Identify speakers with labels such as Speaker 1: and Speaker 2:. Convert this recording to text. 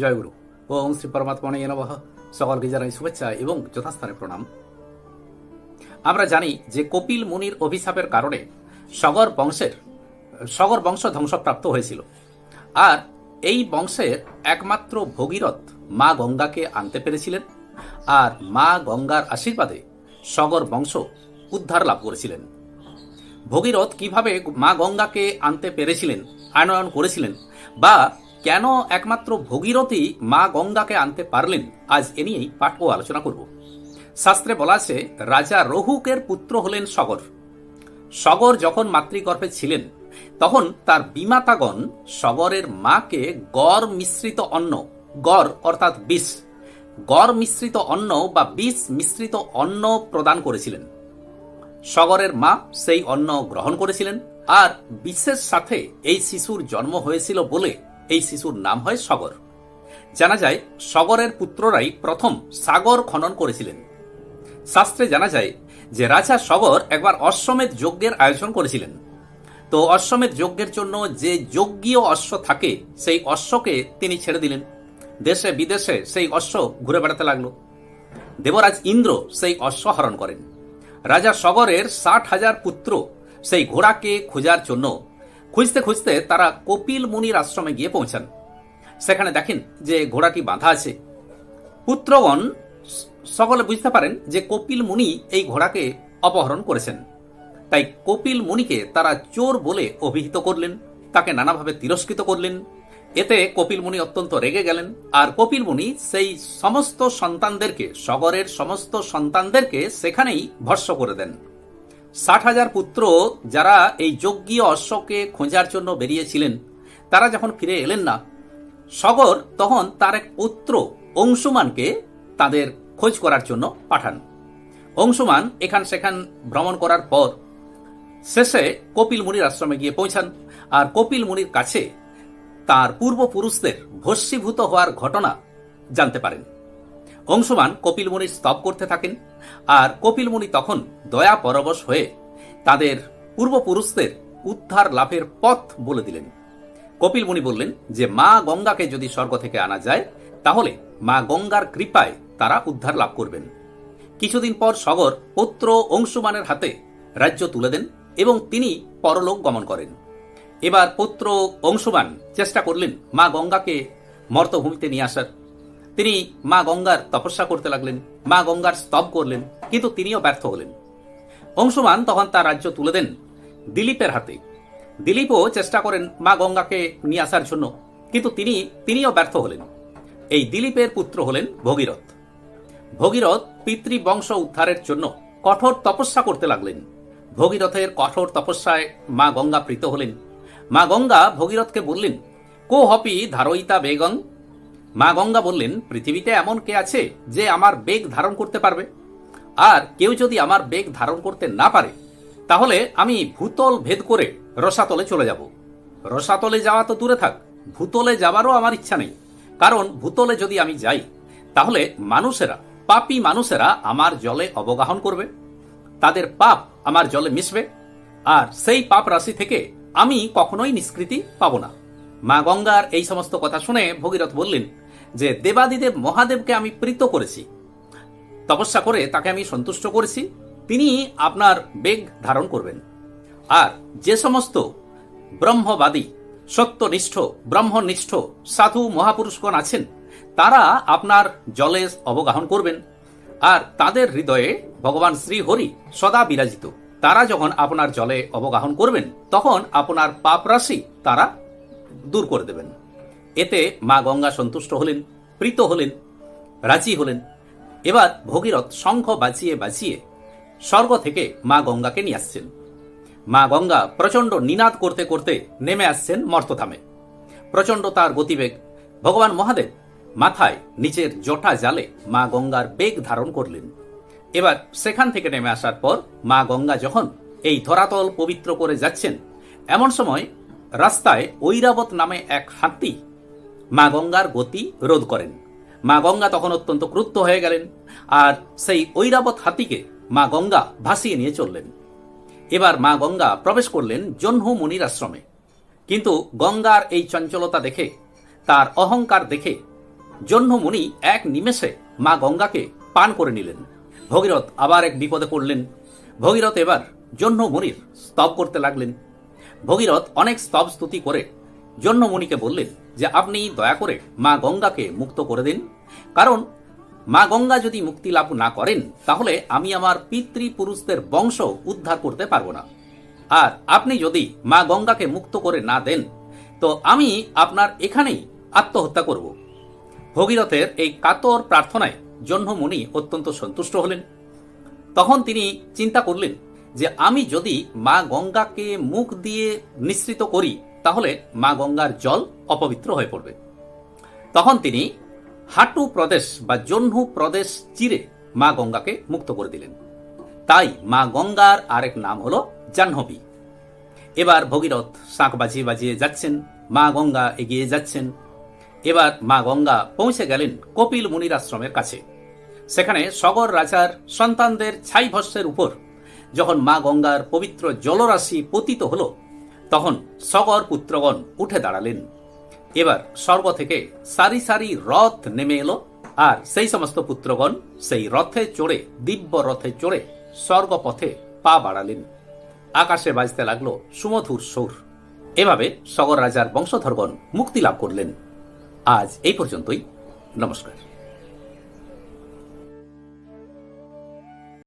Speaker 1: জয়গুরু ওম শ্রী পরমাত্মনে নবহ সকলকে জানাই শুভেচ্ছা এবং যথাস্থানে প্রণাম। আমরা জানি যে কপিল মুনির অভিশাপের কারণে সগর বংশের, সগর বংশ ধ্বংসপ্রাপ্ত হয়েছিল। আর এই বংশের একমাত্র ভগীরথ মা গঙ্গাকে আনতে পেরেছিলেন আর মা গঙ্গার আশীর্বাদে সগর বংশ উদ্ধার লাভ করেছিলেন। ভগীরথ কীভাবে মা গঙ্গাকে আনতে পেরেছিলেন, আনয়ন করেছিলেন বা কেন একমাত্র ভগীরথই মা গঙ্গাকে আনতে পারলেন? আজ এ নিয়েই পাঠ ও আলোচনা করব। শাস্ত্রে বলা আছে, রাজা রহুকের পুত্র হলেন সগর। সগর যখন মাতৃগর্ভে ছিলেন, তখন তার বিমাতাগণ সগরের মাকে গড় মিশ্রিত অন্ন, গড় অর্থাৎ বিষ, গড় মিশ্রিত অন্ন বা বিষ মিশ্রিত অন্ন প্রদান করেছিলেন। সগরের মা সেই অন্ন গ্রহণ করেছিলেন, আর বিশেষ সাথে এই শিশুর জন্ম হয়েছিল বলে এই শিশুর নাম হয় সগর। জানা যায়, সগরের পুত্ররাই প্রথম সাগর খনন করেছিলেন। শাস্ত্রে জানা যায় যে রাজা সগর একবার অশ্বমেধ যজ্ঞের আয়োজন করেছিলেন। তো অশ্বমেধ যজ্ঞের জন্য যে যজ্ঞীয় অশ্ব থাকে, সেই অশ্বকে তিনি ছেড়ে দিলেন। দেশে বিদেশে সেই অশ্ব ঘুরে বেড়াতে লাগল। দেবরাজ ইন্দ্র সেই অশ্ব হরণ করেন। রাজা সগরের ষাট হাজার পুত্র সেই ঘোড়াকে খোঁজার জন্য খুঁজতে খুঁজতে তারা কপিল মুনির আশ্রমে গিয়ে পৌঁছান। সেখানে দেখেন যে ঘোড়াটি বাঁধা আছে। পুত্রগণ সকলে বুঝতে পারেন যে কপিল মুনি এই ঘোড়াকে অপহরণ করেছেন। তাই কপিল মুনিকে তারা চোর বলে অভিহিত করলেন, তাকে নানাভাবে তিরস্কৃত করলেন। এতে কপিল মুনি অত্যন্ত রেগে গেলেন আর কপিল মুনি সেই সমস্ত সন্তানদেরকে, সগরের সমস্ত সন্তানদেরকে সেখানেই ভস্য করে দেন। ষাট হাজার পুত্র যারা এই যজ্ঞীয় অশ্বকে খোঁজার জন্য বেরিয়েছিলেন, তারা যখন ফিরে এলেন না, সগর তখন তার এক পুত্র অংশুমানকে তাদের খোঁজ করার জন্য পাঠান। অংশুমান এখান সেখান ভ্রমণ করার পর শেষে কপিল মুনির আশ্রমে গিয়ে পৌঁছান আর কপিল মুনির কাছে তার পূর্বপুরুষদের ভস্মীভূত হওয়ার ঘটনা জানতে পারেন। অংশমান কপিল মুনির স্তব করতে থাকেন, আর কপিল মুনি তখন দয়া পরবশ হয়ে তাদের পূর্বপুরুষদের উদ্ধার লাভের পথ বলে দিলেন। কপিল মুনি বললেন যে, মা গঙ্গাকে যদি স্বর্গ থেকে আনা যায়, তাহলে মা গঙ্গার কৃপায় তারা উদ্ধার লাভ করবেন। কিছুদিন পর সগর পুত্র অংশুমানের হাতে রাজ্য তুলে দেন এবং তিনি পরলোক গমন করেন। এবার পুত্র অংশুমান চেষ্টা করলেন মা গঙ্গাকে মর্তভূমিতে নিয়ে আসার। তিনি মা গঙ্গার তপস্যা করতে লাগলেন, মা গঙ্গার স্তব করলেন, কিন্তু তিনিও ব্যর্থ হলেন। অংশুমান তখন তার রাজ্য তুলে দেন দিলীপের হাতে। দিলীপও চেষ্টা করেন মা গঙ্গাকে নিয়ে আসার জন্য, কিন্তু তিনি, তিনিও ব্যর্থ হলেন। এই দিলীপের পুত্র হলেন ভগীরথ। ভগীরথ পিতৃবংশ উদ্ধারের জন্য কঠোর তপস্যা করতে লাগলেন। ভগীরথের কঠোর তপস্যায় মা গঙ্গা প্রীত হলেন। মা গঙ্গা ভগীরথকে বললেন, কো হপি ধারয়িতা বেগং মা গঙ্গা বললেন, পৃথিবীতে এমন কে আছে যে আমার বেগ ধারণ করতে পারবে? আর কেউ যদি আমার বেগ ধারণ করতে না পারে, তাহলে আমি ভূতল ভেদ করে রসাতলে চলে যাব। রসাতলে যাওয়া তো দূরে থাক, ভূতলে যাবারও আমার ইচ্ছা নেই। কারণ ভূতলে যদি আমি যাই, তাহলে মানুষেরা, পাপী মানুষেরা আমার জলে অবগাহন করবে। তাদের পাপ আমার জলে মিশবে। আর সেই পাপ রাশি থেকে আমি কখনোই নিষ্কৃতি পাব না। মা গঙ্গার এই সমস্ত কথা শুনে ভগীরথ বললেন যে দেবাদিদেব মহাদেবকে আমি প্রীত করেছি, তপস্যা করে তাকে আমি সন্তুষ্ট করেছি, তিনি আপনার বেগ ধারণ করবেন। আর যে সমস্ত ব্রহ্মবাদী, সত্যনিষ্ঠ, ব্রহ্মনিষ্ঠ সাধু মহাপুরুষগণ আছেন, তারা আপনার জলে অবগাহন করবেন। আর তাদের হৃদয়ে ভগবান শ্রী হরি সদা বিরাজিত। তারা যখন আপনার জলে অবগাহন করবেন, তখন আপনার পাপ রাশি তারা দূর করে দেবেন। এতে মা গঙ্গা সন্তুষ্ট হলেন। প্রীত হলেন, রাজি হলেন। এবার ভগীরথ শঙ্খ বাজিয়ে বাজিয়ে স্বর্গ থেকে মা গঙ্গাকে নিয়ে আসছেন। মা গঙ্গা প্রচণ্ড নিনাদ করতে করতে নেমে আসছেন মর্তধামে। প্রচণ্ড তার গতিবেগ, ভগবান মহাদেব মাথায় নিচের জটা জালে মা গঙ্গার বেগ ধারণ করলেন। এবার সেখান থেকে নেমে আসার পর মা গঙ্গা যখন এই ধরাতল পবিত্র করে যাচ্ছেন, এমন সময় রাস্তায় ঐরাবত নামে এক হাতি মা গঙ্গার গতি রোধ করেন। মা গঙ্গা তখন অত্যন্ত ক্রুদ্ধ হয়ে গেলেন আর সেই ঐরাবত হাতিকে মা গঙ্গা ভাসিয়ে নিয়ে চললেন। এবার মা গঙ্গা প্রবেশ করলেন জহ্নু মুনির আশ্রমে। কিন্তু গঙ্গার এই চঞ্চলতা দেখে, তার অহংকার দেখে জহ্নমণি এক নিমেষে মা গঙ্গাকে পান করে নিলেন। ভগীরথ আবার এক বিপদে পড়লেন। ভগীরথ এবার জহ্নমণির স্তব করতে লাগলেন। ভগীরথ অনেক স্তব স্তুতি করে জহ্নমণিকে বললেন যে আপনি দয়া করে মা গঙ্গাকে মুক্ত করে দিন। কারণ মা গঙ্গা যদি মুক্তি লাভ না করেন, তাহলে আমি আমার পিতৃপুরুষদের বংশ উদ্ধার করতে পারব না। আর আপনি যদি মা গঙ্গাকে মুক্ত করে না দেন, তো আমি আপনার এখানেই আত্মহত্যা করব। ভগীরথের এই কাতর প্রার্থনায় জহ্নমণি অত্যন্ত সন্তুষ্ট হলেন। তখন তিনি চিন্তা করলেন যে আমি যদি মা গঙ্গাকে মুখ দিয়ে নিঃসৃত করি তাহলে মা গঙ্গার জল অপবিত্র হয়ে পড়বে। তখন তিনি হাটু প্রদেশ বা জহ্নু প্রদেশ চিরে মা গঙ্গাকে মুক্ত করে দিলেন। তাই মা গঙ্গার আরেক নাম হলো জাহ্নবী। এবার ভগীরথ শাঁখ বাজিয়ে বাজিয়ে যাচ্ছেন, মা গঙ্গা এগিয়ে যাচ্ছেন। এবার মা গঙ্গা পৌঁছে গেলেন কপিল মুনির আশ্রমের কাছে। সেখানে সগর রাজার সন্তানদের ছাই ভস্যের উপর যখন মা গঙ্গার পবিত্র জলরাশি পতিত হল তখন সগর পুত্রগণ উঠে দাঁড়ালেন। এবার স্বর্গ থেকে সারি সারি রথ নেমে এলো, আর সেই সমস্ত পুত্রগণ সেই রথে চড়ে, দিব্য রথে চড়ে স্বর্গপথে পা বাড়ালেন। আকাশে বাজতে লাগল সুমধুর সুর। এভাবে সগর রাজার বংশধরগণ মুক্তি লাভ করলেন। আজ এই পর্যন্তই। নমস্কার।